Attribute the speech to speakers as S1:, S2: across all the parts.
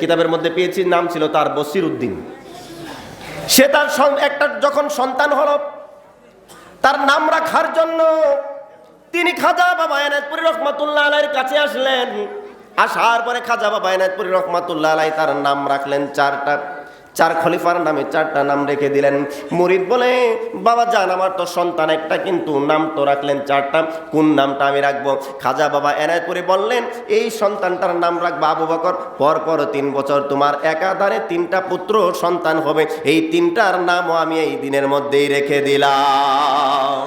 S1: কিতাবের মধ্যে পেয়েছি, নাম ছিল তার বসির উদ্দিন সে তার একটা যখন সন্তান হল, তার নাম রাখার জন্য তিনি খাজা বাবা এনায়তপুরি রহমাতুল্লাহ আলাইয়ের কাছে আসলেন। আসার পরে খাজা বাবা এনায়তপুরি রহমাতুল্লাহ আলাই তার নাম রাখলেন চারটা চার খলিফার নামে চারটা নাম রেখে দিলেন। মুরিদ বলে, বাবা জান, আমার তো সন্তান একটা, কিন্তু নাম তো রাখলেন চারটা। কোন নামটা আমি রাখব? খাজা বাবা এনায় করে বললেন, এই সন্তানটার নাম রাখব আবু বকর। পর পর তিন বছর তোমার একাধারে তিনটা পুত্র সন্তান হবে। এই তিনটার নামও আমি এই দিনের মধ্যেই রেখে দিলাম।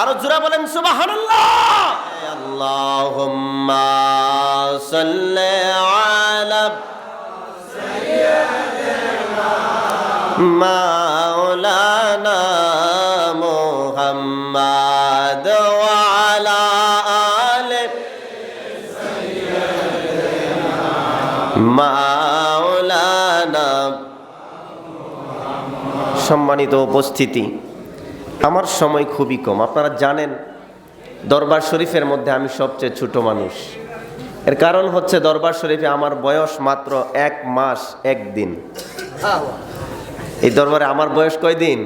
S1: আরও জোরা বলেন, সুবহানাল্লাহ! আল্লাহুম্মা মাওলানা মুহাম্মাদ ওয়া আলা আলি মাওলানা। সম্মানিত উপস্থিতি, আমার সময় খুবই কম। আপনারা জানেন, দরবার শরীফের মধ্যে আমি সবচেয়ে ছোট মানুষ। এর কারণ হচ্ছে দরবার শরীফে আমার বয়স মাত্র এক মাস, এক দিন। এই দরবারে আমার বয়স কয় দিন?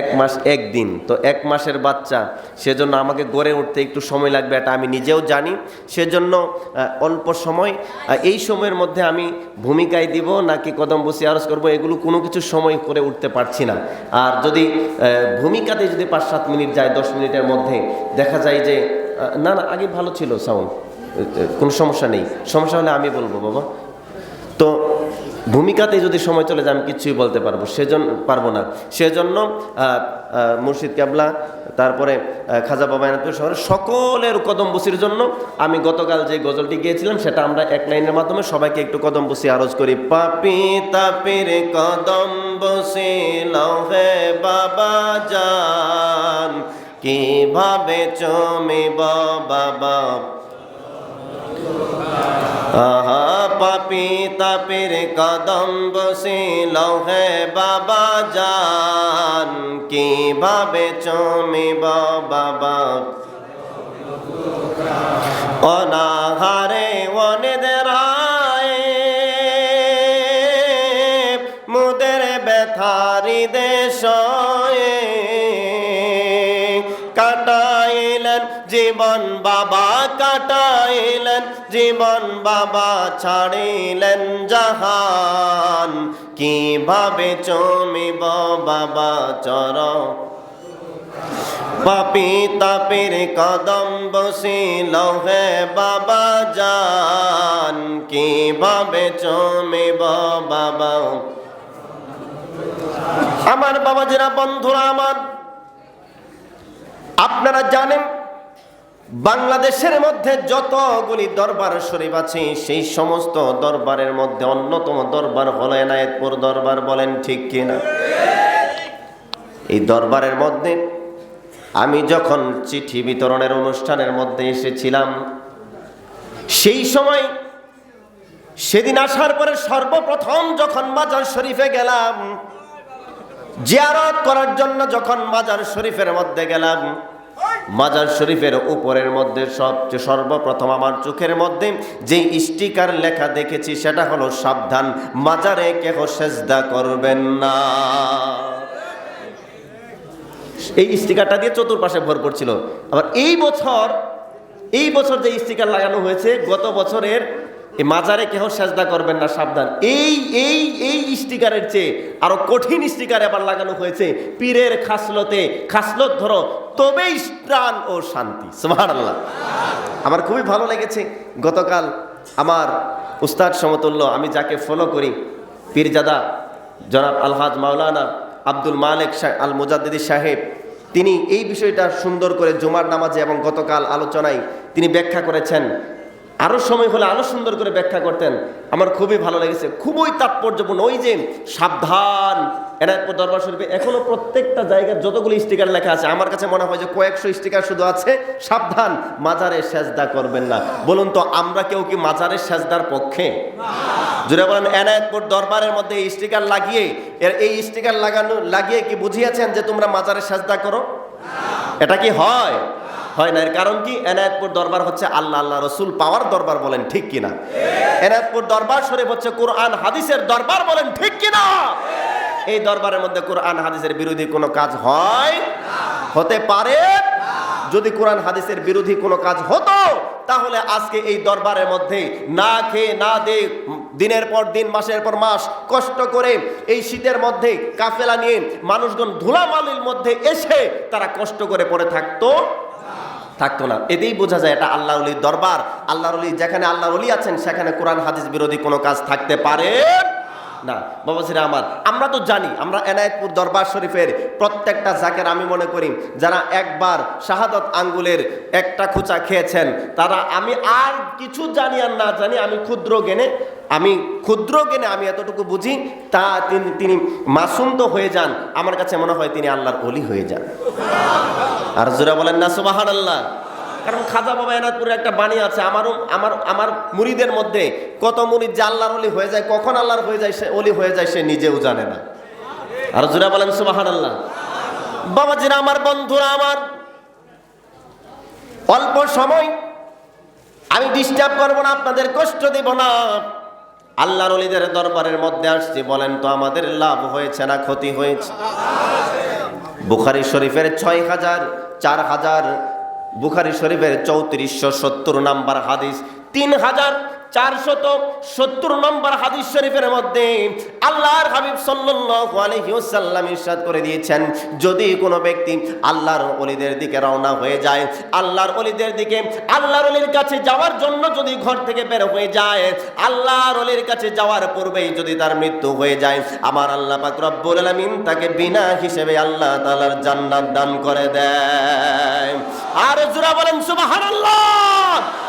S1: এক মাস, এক দিন। তো এক মাসের বাচ্চা, সেজন্য আমাকে গড়ে উঠতে একটু সময় লাগবে, এটা আমি নিজেও জানি। সেজন্য অল্প সময় এই সময়ের মধ্যে আমি ভূমিকায় দিব, নাকি কদম বসি আরজ করব, এগুলো কোনো কিছু সময় করে উঠতে পারছি না। আর যদি ভূমিকাতে যদি পাঁচ, সাত মিনিট যায়, দশ মিনিটের মধ্যে, দেখা যায় যে না না, আগে ভালো ছিল সাউন্ড কোনো সমস্যা নেই। সমস্যা হলে আমি বলব, বাবা। তো ভূমিকাতে যদি সময় চলে যায়, আমি কিছুই বলতে পারব সেজন্য পারব না। সেজন্য মুর্শিদ ক্যাবলা, তারপরে খাজা বাবা এনায়তপুর শহরের সকলের কদম বসির জন্য আমি গতকাল যে গজলটি গিয়েছিলাম, সেটা আমরা এক লাইনের মাধ্যমে সবাইকে একটু কদম বসি আরজ করি। পাপি তাপির কদম বসি লহে বাবা জান, কীভাবে চমিব বাবা আহা, পাপি তাপির কদম বসিল হে বাবা জান। কীভাবে চমিব বাবা? অনাহারে অনেদরায় মুদের ব্যথারি দেশয়ে জীবন বাবা কাটাইলেন, জীবন বাবা ছাড়িলেন জাহান। কীভাবে চমিব বাবা চর? পাপি তাপির কদম বসিল হে বাবা জান। কীভাবে চমিব বাবা? আমার বাবাজিরা বন্ধুরা আমার, আপনারা জানেন বাংলাদেশের মধ্যে যতগুলি দরবার শরীফ আছে, সেই সমস্ত দরবারের মধ্যে অন্যতম দরবার হলো এনায়েতপুর দরবার, বলেন ঠিক কিনা? এই দরবারের মধ্যে আমি যখন চিঠি বিতরণের অনুষ্ঠানের মধ্যে এসেছিলাম, সেই সময় সেদিন আসার পরে সর্বপ্রথম যখন মাজার শরীফে গেলাম, জিয়ারত করার জন্য যখন মাজার শরীফের মধ্যে গেলাম মাজার শরীফের উপরের মধ্যে সবচেয়ে সর্বপ্রথম আমার চোখের মধ্যে যে স্টিকার লেখা দেখেছি, সেটা হলো, সাবধান, মাজারে কেহ সেজদা করবেন না। এই স্টিকারটা দিয়ে চতুর্পাশে ভরপুর ছিল আবার এই বছর এই বছর যে স্টিকার লাগানো হয়েছে, গত বছরের এই মাজারে কেহ সেজদা করবেন না, সাবধান। এই এই এই স্টিকারের চেয়ে আরও কঠিন স্টিকার এবার লাগানো হয়েছে পীরের খাসলতে। খাসলত ধরো, তবেই প্রাণ ও শান্তি। আমার খুবই ভালো লেগেছে গতকাল আমার উস্তাদ সমতুল্য, আমি যাকে ফলো করি, পীরজাদা জনাব আলহাজ মাওলানা আব্দুল মালেক আল মুজাদ্দিদি সাহেব, তিনি এই বিষয়টা সুন্দর করে জুমার নামাজে এবং গতকাল আলোচনায় তিনি ব্যাখ্যা করেছেন আরও সময় হলে আরও সুন্দর করে ব্যাখ্যা করতেন। আমার খুবই ভালো লেগেছে। খুবই তাৎপর্যপূর্ণ। ওই যে সাবধান, এনায়তপুর দরবার শরীফে এখনও প্রত্যেকটা জায়গার যতগুলো স্টিকার লেখা আছে, আমার কাছে মনে হয় যে কয়েকশো স্টিকার শুধু আছে। সাবধান, মাজারে সেজদা করবেন না। বলুন তো, আমরা কেউ কি মাজারের সেজদার পক্ষে? জুড়ে বলেন, এনায়তপুর দরবারের মধ্যে এই স্টিকার লাগিয়ে, এর এই স্টিকার লাগানো, লাগিয়ে কি বুঝিয়েছেন যে তোমরা মাজারে সেজদা করো? এটা কি হয়? হয় না। এর কারণ কি? এনায়তপুর দরবার হচ্ছে আল্লাহ আল্লাহ রসুল পাওয়ার দরবার বলেন, ঠিক কিনা? এনায়তপুর দরবার শরীফ হচ্ছে কোরআন, হাদিসের দরবার বলেন, ঠিক কিনা? এই দরবারের মধ্যে কোরআন, হাদিসের বিরোধী কোনো কাজ হয়? হতে পারে। যদি কোরআন, হাদিসের বিরোধী কোনো কাজ হতো, তাহলে আজকে এই দরবারের মধ্যে না খেয়ে, না দে দিনের পর দিন, মাসের পর মাস কষ্ট করে এই শীতের মধ্যে কাফেলা নিয়ে মানুষজন ধুলামালির মধ্যে এসে তারা কষ্ট করে পড়ে থাকতো? থাকতো না। এতেই বোঝা যায় এটা আল্লাহ অলির দরবার। আল্লাহর অলি যেখানে আল্লাহ অলি আছেন, সেখানে কোরআন, হাদিস বিরোধী কোনো কাজ থাকতে পারে না। বাবা বাবাজিরা আমার, আমরা তো জানি, আমরা এনায়েতপুর দরবার শরীফের প্রত্যেকটা জাকের আমি মনে করি, যারা একবার শাহাদত আঙ্গুলের একটা খুচা খেয়েছেন, তারা আমি আর কিছু জানি আর না জানি, আমি ক্ষুদ্র জ্ঞানে, আমি ক্ষুদ্র জ্ঞানে আমি এতটুকু বুঝি, তা তিনি তিনি মাসুম তো হয়ে যান, আমার কাছে মনে হয় তিনি আল্লাহর অলি হয়ে যান। আর জোরা বলেন না সুবাহান আল্লাহ কারণ খাজা বাবা এনাদপুরে একটা বাণী আছে, আমারও আমার আমার মুড়িদের মধ্যে কত মুড়িদ যে আল্লাহর অলি হয়ে যায়, কখন আল্লাহর হয়ে যায়, সে অলি হয়ে যায়, সে নিজেও জানে না। আর জোরা বলেন সুবাহান আল্লাহ বাবাজিরা, আমার বন্ধুরা, আমার অল্প সময় আমি ডিস্টার্ব করব না, আপনাদের কষ্ট দেব না। আল্লাহর অলিদের দরবারের মধ্যে আসছি, বলেন তো, আমাদের লাভ হয়েছে না ক্ষতি হয়েছে? বুখারি শরীফের ছয় হাজার চার হাজার বুখারি শরীফের চৌত্রিশশো সত্তর নাম্বার হাদিস তিন হাজার চারশত সত্তর নম্বর হাদিস শরীফের মধ্যে আল্লাহর হাবিব সাল্লাল্লাহু আলাইহি করে দিয়েছেন, যদি কোনো ব্যক্তি আল্লাহর অলিদের দিকে রওনা হয়ে যায়, আল্লাহর অলিদের দিকে, আল্লাহর অলির কাছে যাওয়ার জন্য যদি ঘর থেকে বের হয়ে যায়, আল্লাহর অলির কাছে যাওয়ার পূর্বেই যদি তার মৃত্যু হয়ে যায়, আমার আল্লাহ পাক রব্বুল আলামিন তাকে বিনা হিসেবে আল্লাহ তাআলার জান্নাত দান করে দেয় আর জোরা বলেন, সুবহানাল্লাহ!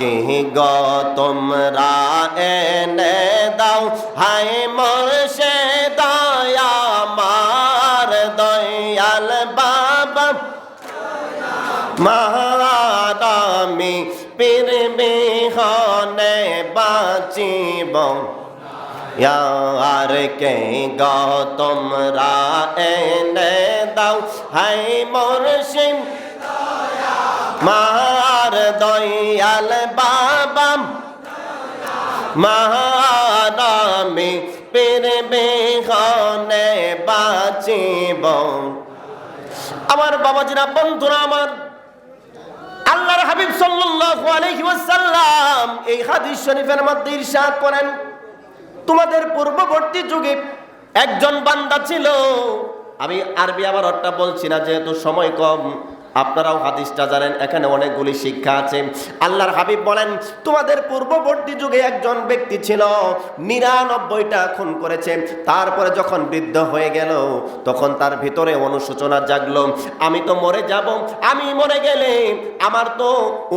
S1: কে গো তোমরা এনে দাও হায় মোরশে দয়া মার দয়াল বাবা মহারামি পীর বিহনে বাঁচিব আর কে গো তোমরা এনে দাও হায় মোরশে মা দয়াল বাবা, মহানামে পের বেহনে বাঁচিব আমার বাবাজিরা, বন্ধুরা আমার, আল্লাহর হাবিব সাল্লাল্লাহু আলাইহি ওয়াসাল্লাম এই হাদিস শরীফের মধ্যে ইরশাদ করেন, তোমাদের পূর্ববর্তী যুগে একজন বান্দা ছিল। আমি আরবি আবার অর্থটা বলছি না, যেহেতু সময় কম। আপনারাও হাদিসটা জানেন, এখানে অনেকগুলি শিক্ষা আছে। আল্লাহর হাবিব বলেন, তোমাদের পূর্ববর্তী যুগে একজন ব্যক্তি ছিল, নিরানব্বইটা খুন করেছে। তারপরে যখন বৃদ্ধ হয়ে গেল, তখন তার ভিতরে অনুশোচনা জাগলো, আমি তো মরে যাব, আমি মরে গেলে আমার তো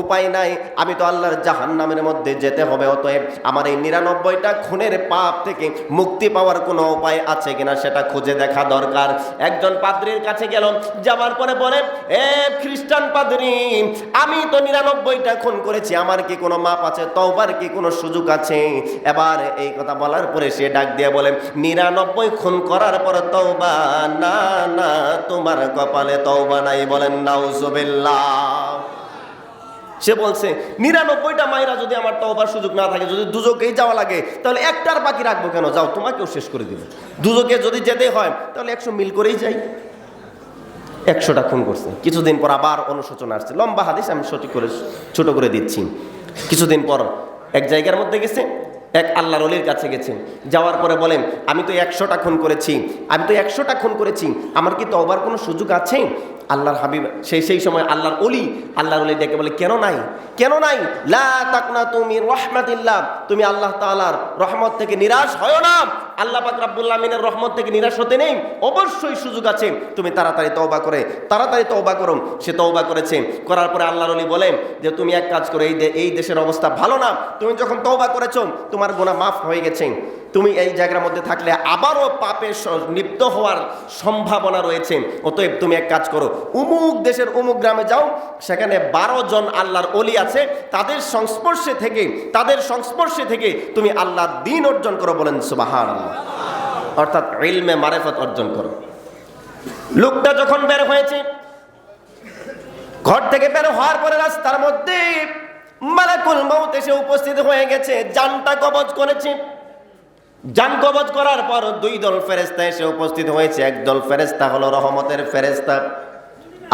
S1: উপায় নাই, আমি তো আল্লাহর জাহান্নামের মধ্যে যেতে হবে, অতএব আমার এই নিরানব্বইটা খুনের পাপ থেকে মুক্তি পাওয়ার কোনো উপায় আছে কিনা সেটা খুঁজে দেখা দরকার। একজন পাদ্রীর কাছে গেল, যাওয়ার পরে বলে, এ খ্রিস্টান পাদ্রী, আমি তো নিরানব্বইটা খুন করেছি, আমার কি কোনো মাপ আছে? তওবার কি কোনো সুযোগ আছে? এবার এই কথা বলার পরে সে ডাক দিয়ে বলে, নিরানব্বই খুন করার পর তওবা? না না, তোমার কপালে তওবা নাই। বলেন, নাউজুবিল্লাহ। সে বলছে, নিরানব্বইটা মায়েরা যদি আমার তওবার সুযোগ না থাকে, যদি দুজকেই যাওয়া লাগে, তাহলে একটার বাকি রাখব কেন? যাও, তোমাকেও শেষ করে দিবে। দুজকে যদি যেতে হয়, তাহলে একশো মিল করেই যাই। একশোটা খুন করছে। কিছুদিন পর আবার অনুশোচনা আসছে। লম্বা হাদিস আমি সঠিক করে, ছোট করে দিচ্ছি। কিছুদিন পর এক জায়গার মধ্যে গেছে এক আল্লাহর অলির কাছে গেছে যাওয়ার পরে বলেন, আমি তো একশোটা খুন করেছি। আমি তো একশোটা খুন করেছি। আমার কি তওবার কোনো সুযোগ আছে? আল্লাহর হাবিব সেই সেই সময় আল্লাহর অলি আল্লাহর অলি ডেকে বলে, কেন নাই? কেন নাই? লা তাকনা তুমি রহমাতিল্লাহ। তুমি আল্লাহ তাআলার রহমত থেকে নিরাশ হয় না। আল্লাহ পাক রাব্বুল আমিনের রহমত থেকে নিরাশ হতে নেই। অবশ্যই সুযোগ আছে। তুমি তাড়াতাড়ি তওবা করে, তাড়াতাড়ি তওবা করো। সে তওবা করেছে। করার পরে আল্লাহর অলি বলে যে, তুমি এক কাজ করো, এই এই দেশের অবস্থা ভালো না। তুমি যখন তওবা করেছ, তোমার গুনাহ মাফ হয়ে গেছে। তুমি এই জায়গার মধ্যে থাকলে আবারও পাপে লিপ্ত হওয়ার সম্ভাবনা রয়েছে। অতএব তুমি এক কাজ করো, উমুক দেশের উমুক গ্রামে যাও, সেখানে বারো জন আল্লাহর অলি আছে, তাদের সংস্পর্শে থেকে, তাদের সংস্পর্শে থেকে তুমি আল্লাহর দিন অর্জন করো বলেন সুবাহান অর্থাৎ ইলমে মারেফত অর্জন করো। লোকটা যখন বের হয়েছে, ঘর থেকে বের হওয়ার পরে রাস্তার মধ্যে মালাকুল মৌত এসে উপস্থিত হয়ে গেছে। জানটা কবজ করেছে। জান কবজ করার পর দুই দল ফেরেস্তা এসে উপস্থিত হয়েছে। একদল ফেরেস্তা হলো রহমতের ফেরেস্তা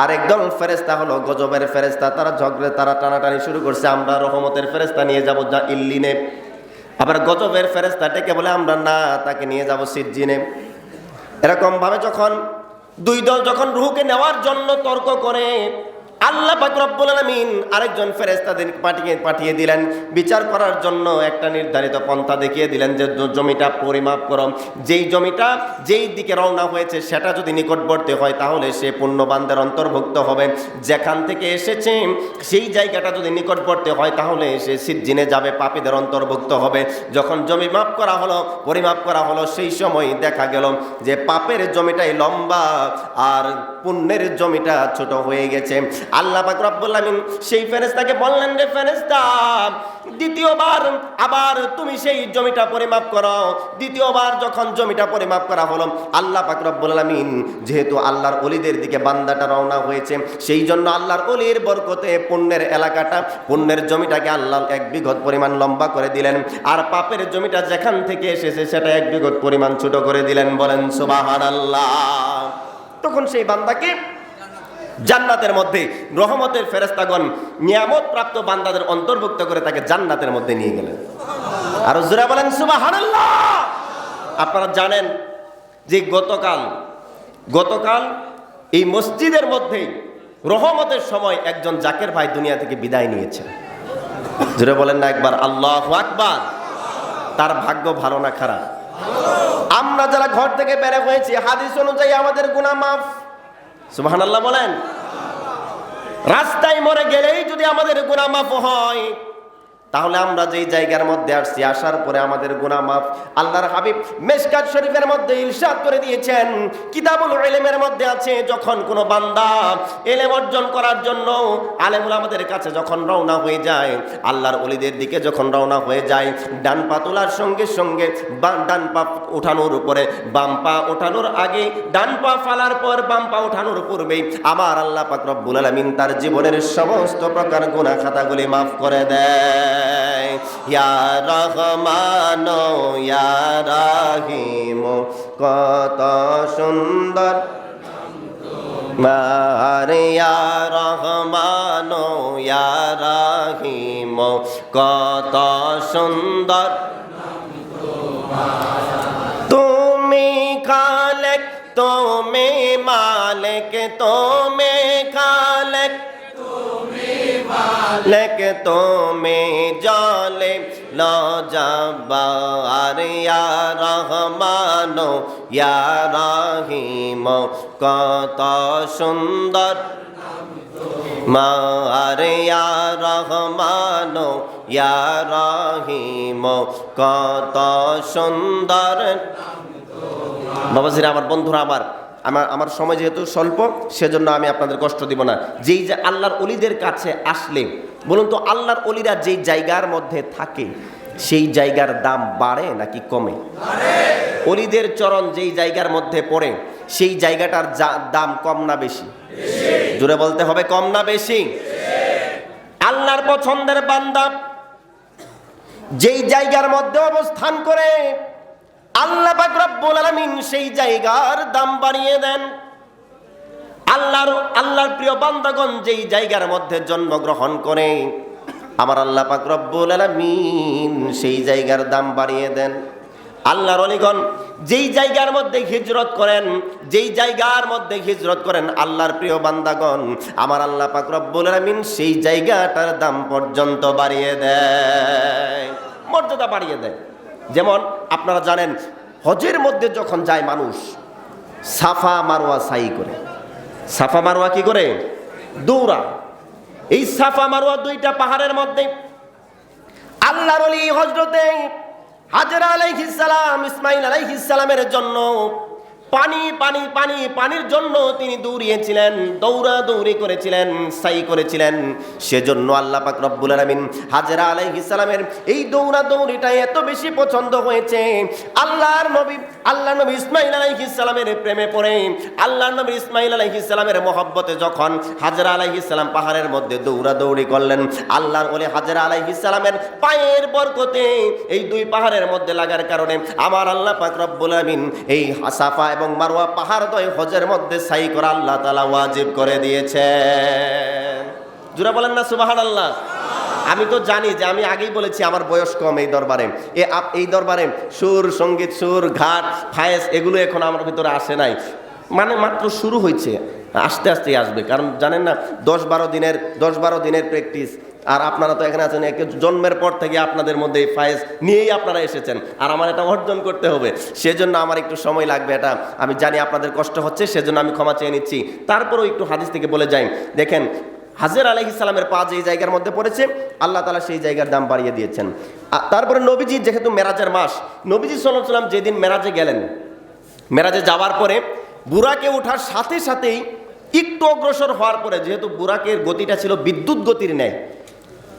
S1: আরেক দল ফেরেস্তা হলো গজবের ফেরেস্তা তারা ঝগড়ে, তারা টানাটানি শুরু করছে। আমরা রহমতের ফেরেস্তা নিয়ে যাব যা ইল্লিনে। আবার গজবের ফেরেস্তা ডেকে বলে, আমরা না, তাকে নিয়ে যাব সিজ্জিনে। এরকম ভাবে যখন দুই দল যখন রুহুকে নেওয়ার জন্য তর্ক করে আল্লাহ রব্বুল আলামিন আরেকজন ফেরেশতাদের পাঠিয়ে পাঠিয়ে দিলেন। বিচার করার জন্য একটা নির্ধারিত পন্থা দেখিয়ে দিলেন যে জমিটা পরিমাপ করো। যেই জমিটা যেই দিকে রওনা হয়েছে, সেটা যদি নিকটবর্তী হয়, তাহলে সে পুণ্যবানদের অন্তর্ভুক্ত হবে। যেখান থেকে এসেছে, সেই জায়গাটা যদি নিকটবর্তী হয়, তাহলে সে সিজ্জিনে যাবে, পাপীদের অন্তর্ভুক্ত হবে। যখন জমি মাপ করা হলো, পরিমাপ করা হলো, সেই সময় দেখা গেল যে, পাপের জমিটাই লম্বা আর পুণ্যের জমিটা ছোট হয়ে গেছে। আল্লাহ পাক রব্বুল আমিন সেই ফেরেশতাকে বললেন, রে ফেরেশতা, দ্বিতীয়বার আবার তুমি সেই জমিটা পরিমাপ করো। দ্বিতীয়বার যখন জমিটা পরিমাপ করা হলো, আল্লাহ পাক রব্বুল আমিন যেহেতু আল্লাহর অলিদের দিকে বান্দাটা রওনা হয়েছে, সেই জন্য আল্লাহর অলির বরকতে পুণ্যের এলাকাটা, পুণ্যের জমিটাকে আল্লাহ এক বিঘত পরিমাণ লম্বা করে দিলেন আর পাপের জমিটা যেখান থেকে এসেছে সেটা এক বিঘত পরিমাণ ছোট করে দিলেন বলেন, সুবহানাল্লাহ। তখন সেই বান্দাকে জান্নাতের মধ্যে রহমতের ফেরেস্তাগণ নিয়ামত প্রাপ্ত বান্দাদের অন্তর্ভুক্ত করে তাকে জান্নাতের মধ্যে নিয়ে গেলেন। আর জোরা বলেন, সুবহানাল্লাহ! আপনারা জানেন যে গতকাল গতকাল এই মসজিদের মধ্যেই রহমতের সময় একজন জাকের ভাই দুনিয়া থেকে বিদায় নিয়েছে। জোরে বলেন না একবার, আল্লাহ আকবার! তার ভাগ্য ভালো না খারাপ? আমরা যারা ঘর থেকে বেড়ে হয়েছি, হাদিস অনুযায়ী আমাদের গুনাহ মাফ। সুবহানাল্লাহ বলেন। রাস্তায় মরে গেলেই যদি আমাদের গুনাহ মাফ হয় তাহলে আমরা যেই জায়গার মধ্যে আসছি, আসার পরে আমাদের গুনাহ মাফ আল্লাহর হাবিব মেশকাত শরীফের মধ্যে ইরশাদ করে দিয়েছেন। কিতাবুল এলেমের মধ্যে আছে, যখন কোনো বান্দা এলেম অর্জন করার জন্য আলেমুল আমাদের কাছে যখন রওনা হয়ে যায়, আল্লাহর অলিদের দিকে যখন রওনা হয়ে যায়, ডান পা তোলার সঙ্গে সঙ্গে ডান পা ওঠানোর উপরে, বাম পা ওঠানোর আগে, ডান পা ফালার পর বাম পা ওঠানোর পূর্বেই আমার আল্লাহ পাক রব্বুল আলামিন তার জীবনের সমস্ত প্রকার গুনাহ খাতাগুলি মাফ করে দেয় ইয়া রহমান, ইয়া রাহিম, কত সুন্দর। মারিয়া রহমান, ইয়া রাহিম, কত সুন্দর। তুমি খালেক, তুমি মালিক, তুমি লেক তুমি জলে লজাবার ইয়া রহমান ইয়া রাহিম কত সুন্দর মারে ইয়া রহমান ইয়া রাহিম কত সুন্দর বাবাজিরা আমার বন্ধুরা আমার আমার আমার সময় যেহেতু স্বল্প, সেজন্য আমি আপনাদের কষ্ট দিব না। যেই যে আল্লাহর অলিদের কাছে আসলে, বলুন তো আল্লাহর অলিরা যেই জায়গার মধ্যে থাকে, সেই জায়গার দাম বাড়ে নাকি কমে? অলিদের চরণ যেই জায়গার মধ্যে পড়ে, সেই জায়গাটার দাম কম না বেশি? জুড়ে বলতে হবে, কম না বেশি? আল্লাহর পছন্দের বান্দা যেই জায়গার মধ্যে অবস্থান করে আল্লাহ পাক রব্বুল আলামিন সেই জায়গার দাম বাড়িয়ে দেন। আল্লাহর আল্লাহর প্রিয় বান্দাগণ যেই জায়গার মধ্যে জন্মগ্রহণ করে, আমার আল্লাহ পাক রব্বুল আলামিন সেই জায়গার দাম বাড়িয়ে দেন। আল্লাহর অলিগণ, যেই জায়গার মধ্যে হিজরত করেন, যেই জায়গার মধ্যে হিজরত করেন, আল্লাহর প্রিয় বান্দাগণ, আমার আল্লাহ পাক রব্বুল আলামিন সেই জায়গাটার দাম পর্যন্ত বাড়িয়ে দেয়। মর্যাদা বাড়িয়ে দেয়। যেমন আপনারা জানেন, হজের মধ্যে যখন যায় মানুষ, সাফা মারোয়া সাই করে। সাফা মারোয়া কি করে? দৌড়া। এই সাফা মারোয়া দুইটা পাহাড়ের মধ্যে। আল্লাহর হজরতে হাজরা আলাইহিস সালাম, ইসমাইল আলাইহিস সালামের জন্য পানি পানি পানি, পানির জন্য তিনি দৌড়িয়েছিলেন, দৌড়া দৌড়ি করেছিলেন, সাই করেছিলেন। সেজন্য আল্লাহ পাক রব্বুল আলামিন হাজরা আলাইহিস সালামের এই দৌড়া দৌড়িটা এত বেশি পছন্দ হয়েছে। আল্লাহর নবী আল্লাহ নবী ইসমাইল আলাইহিস সালামের প্রেমে পড়ে, আল্লাহর নবী ইসমাইল আলাইহিস সালামের মহব্বতে যখন হাজরা আলাইহিস সালাম পাহাড়ের মধ্যে দৌড়া দৌড়ি করলেন, আল্লাহর ওলি হাজরা আলাইহিস সালামের পায়ের বরকতে এই দুই পাহাড়ের মধ্যে লাগার কারণে আমার আল্লাহ পাক রব্বুল আমিন এই সাফা এবং মারওয়া পাহাড় দয় হজের মধ্যে সাই করা আল্লাহ তাআলা ওয়াজিব করে দিয়েছেন জুরা বলেন না, সুবহানাল্লাহ। আমি তো জানি যে আমি আগেই বলেছি আমার বয়স কম এই দরবারে। এ এই দরবারে সুর, সংগীত, সুর, ঘাট, ফায়েস এগুলো এখন আমার ভিতরে আসে নাই। মানে মাত্র শুরু হয়েছে, আস্তে আস্তে আসবে। কারণ জানেন না, দশ বারো দিনের, দশ বারো দিনের প্র্যাকটিস আর আপনারা তো এখানে আছেন জন্মের পর থেকে আপনাদের মধ্যে এই ফায়েজ নিয়েই আপনারা এসেছেন। আর আমার এটা অর্জন করতে হবে। সেজন্য আমার একটু সময় লাগবে এটা। আমি জানি আপনাদের কষ্ট হচ্ছে, সেজন্য আমি ক্ষমা চেয়ে নিচ্ছি। তারপরেও একটু হাদিস থেকে বলে যাই। দেখেন, হাজের আলহি সালামের পা যেই জায়গার মধ্যে পড়েছে, আল্লাহ তালা সেই জায়গার দাম বাড়িয়ে দিয়েছেন। তারপরে নবীজি, যেহেতু মেরাজের মাস, নবীজি সাল্লাম যেদিন মেরাজে গেলেন, মেরাজে যাওয়ার পরে বুড়াকে ওঠার সাথে সাথেই একটু অগ্রসর হওয়ার পরে, যেহেতু বুড়াকের গতিটা ছিল বিদ্যুৎ গতির ন্যায়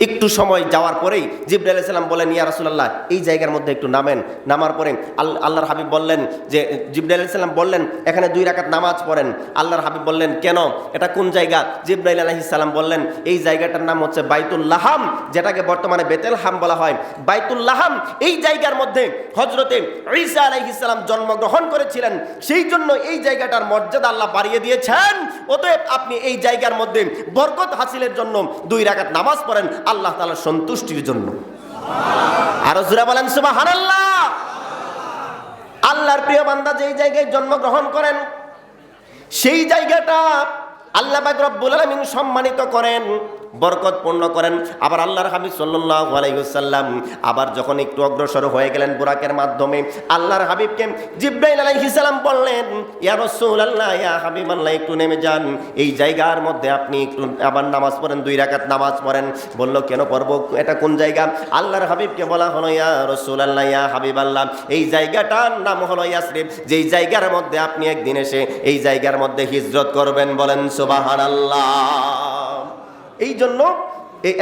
S1: একটু সময় যাওয়ার পরেই জিব্রাইল সাল্লাম বলেন, ইয়া রাসূলুল্লাহ, এই জায়গার মধ্যে একটু নামেন। নামার পরে আল- আল্লাহর হাবিব বললেন যে, জিব্রাইল সাল্লাম বললেন, এখানে দুই রাকাত নামাজ পড়েন। আল্লাহর হাবিব বললেন, কেন? এটা কোন জায়গা? জিব্রাইল আলাইহিস সালাম বললেন, এই জায়গাটার নাম হচ্ছে বাইতুল্লাহাম যেটাকে বর্তমানে বেতেল হাম বলা হয়। বাইতুল্লাহাম এই জায়গার মধ্যে হজরতে ঈসা আলাইহিস সালাম জন্মগ্রহণ করেছিলেন। সেই জন্য এই জায়গাটার মর্যাদা আল্লাহ বাড়িয়ে দিয়েছেন। অতএব আপনি এই জায়গার মধ্যে বরকত হাসিলের জন্য দুই রাকাত নামাজ পড়েন। আল্লাহ তালার সন্তুষ্টির জন্য। আরও জুরা বলেন সুবাহ আল্লাহর প্রিয় বান্দা যেই জায়গায় জন্মগ্রহণ করেন, সেই জায়গাটা আল্লাহ রব্বুল আলমিন সম্মানিত করেন। বরকত পূর্ণ করেন। আবার আল্লাহর হাবিব সাল্লাল্লাহু আলাইহি ওয়াসাল্লাম আবার যখন একটু অগ্রসর হয়ে গেলেন বুরাকের মাধ্যমে, আল্লাহর হাবিবকে জিব্রাইল আলাইহিস সালাম বললেন, ইয়া রাসূলুল্লাহ, ইয়া হাবিবাল্লাহ, একটু নেমে যান। এই জায়গার মধ্যে আপনি একটু আবার নামাজ পড়েন, দুই রাকাত নামাজ পড়েন। বলল, কেন পড়ব? এটা কোন জায়গা? আল্লাহর হাবিবকে বলা হলো, ইয়া রসুল আল্লাহ ইয়া হাবিব আল্লাহ এই জায়গাটার নাম হলো ইয়াসরিব যেই জায়গার মধ্যে আপনি একদিন এসে এই জায়গার মধ্যে হিজরত করবেন বলেন, সুবহানাল্লাহ। এই জন্য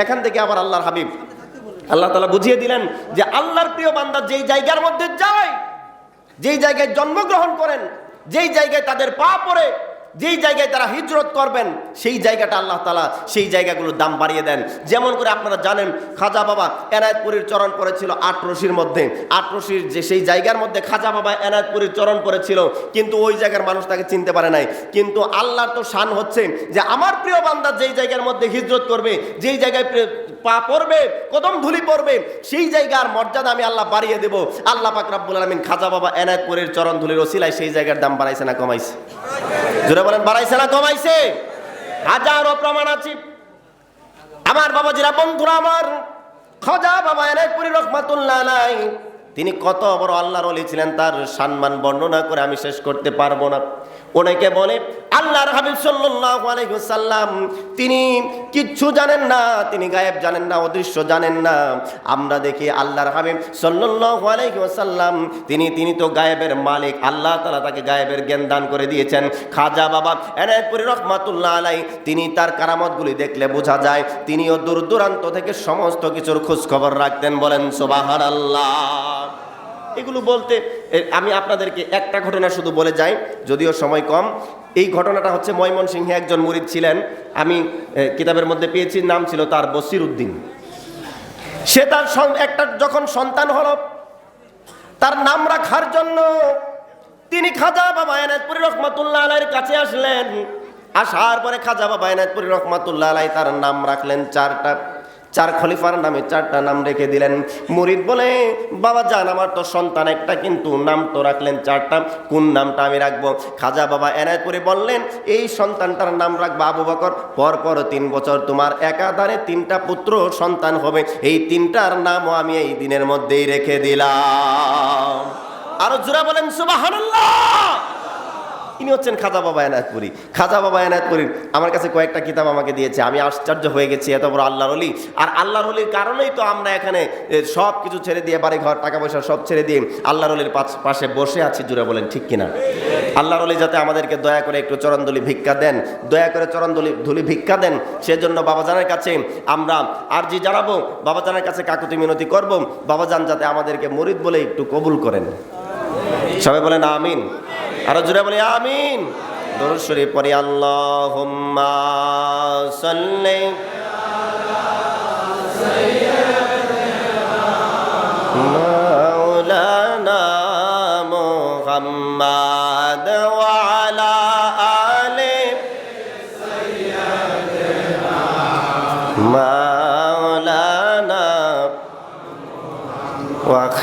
S1: এখান থেকে আবার আল্লাহর হাবিব। আল্লাহ তালা বুঝিয়ে দিলেন যে আল্লাহর প্রিয় বান্দা যেই জায়গার মধ্যে যায়, যেই জায়গায় জন্মগ্রহণ করেন, যেই জায়গায় তাদের পা পড়ে যেই জায়গায় তারা হিজরত করবেন, সেই জায়গাটা আল্লাহ তালা সেই জায়গাগুলোর দাম বাড়িয়ে দেন। যেমন করে আপনারা জানেন, খাজা বাবা এনায়তপুরীর চরণ পড়েছিল আট রশির মধ্যে। আট রশির যে সেই জায়গার মধ্যে খাজা বাবা এনায়তপুরীর চরণ পড়েছিল, কিন্তু ওই জায়গার মানুষ তাকে চিনতে পারে নাই। কিন্তু আল্লাহর তো শান হচ্ছে যে, আমার প্রিয় বান্দা যেই জায়গার মধ্যে হিজরত করবে, যেই জায়গায় পা পড়বে, কদম ধুলি পড়বে, সেই জায়গার মর্যাদা আমি আল্লাহ বাড়িয়ে দেব। আল্লাহ পাক রাব্বুল আলামিন খাজা বাবা এনায়তপুরের চরণ ধুলির ওসিলায় সেই জায়গার দাম বাড়াইছে না কমাইছে? জোরে বলেন, বাড়াইছে না, কমাইছে? হাজারো প্রমাণ আছে। আমার বাবা বাবাজিরা, বন্ধুরা আমার খজা বাবা এনায়তপুরি রহমাতুল্লাহ নাই তিনি কত বড় আল্লাহর অলি ছিলেন, তার সম্মান বর্ণনা করে আমি শেষ করতে পারব না। অনেকে বলে, আল্লাহর হাবিব সাল্লাল্লাহু আলাইহি ওয়াসাল্লাম, তিনি কিচ্ছু জানেন না, তিনি গায়েব জানেন না, অদৃশ্য জানেন না। আমরা দেখি আল্লাহর হাবিব সাল্লাল্লাহু আলাইহি ওয়াসাল্লাম, তিনি তিনি তো গায়েবের মালিক। আল্লাহ তাআলা তাকে গায়েবের জ্ঞান দান করে দিয়েছেন। খাজা বাবা এনায়তপুরি রহমাতুল্লাহ আলাই তিনি তার কারামতগুলি দেখলে বোঝা যায়, তিনিও দূর দূরান্ত থেকে সমস্ত কিছুর খোঁজ খবর রাখতেন। বলেন, সুবহানাল্লাহ। এগুলো বলতে আমি আপনাদেরকে একটা ঘটনা শুধু বলে যাই, যদিও সময় কম। এই ঘটনাটা হচ্ছে ময়মনসিংহে একজন মুরিদ ছিলেন। আমি কিতাবের মধ্যে পেয়েছি, নাম ছিল তার বসির উদ্দিন। সে তার একটা যখন সন্তান হলো, তার নাম রাখার জন্য তিনি খাজা বাবা এনায়তপুরি রহমাতুল্লাহ আলাইয়ের কাছে আসলেন। আসার পরে খাজা বাবা এনায়তপুরি রহমাতুল্লাহ আলাই তার নাম রাখলেন চারটা চার খলিফার নামে চারটা নাম রেখে দিলেন। মুরিদ বলে, বাবা জান, আমার তো সন্তান একটা, কিন্তু নাম তো রাখলেন চারটা। কোন নামটা আমি রাখব? খাজা বাবা এনায়তপুরি বললেন, এই সন্তানটার নাম রাখব আবু বকর। পর পর তিন বছর তোমার একাধারে তিনটা পুত্র সন্তান হবে। এই তিনটার নামও আমি এই দিনের মধ্যেই রেখে দিলাম। আরও জোরা বলেন, সুবহানাল্লাহ! ইনি হচ্ছেন খাজা বাবা এনায়তপুরি। খাজা বাবা এনায়তপুরি আমার কাছে কয়েকটা কিতাব আমাকে দিয়েছে, আমি আশ্চর্য হয়ে গেছি এত বড় আল্লাহর অলি আর আল্লাহর অলির কারণেই তো আমরা এখানে সব কিছু ছেড়ে দিয়ে বাড়ি ঘর টাকা পয়সা সব ছেড়ে দিয়ে আল্লাহর অলির পাশে বসে আছি, জুড়ে বলেন, ঠিক কিনা? আল্লাহর অলি যাতে আমাদেরকে দয়া করে একটু চরণদলি ভিক্ষা দেন, দয়া করে চরণদলি ধুলি ভিক্ষা দেন, সেজন্য বাবাজানের কাছে আমরা আরজি জানাব, বাবাজানের কাছে কাকুতি মিনতি করব, বাবাজান যাতে আমাদেরকে মরিদ বলে একটু কবুল করেন। সবাই বলেন, আমিন। আরও জোরে বলি আমিন। দরুদ শরীফ পড়ি আল্লাহুম্মা সাল্লি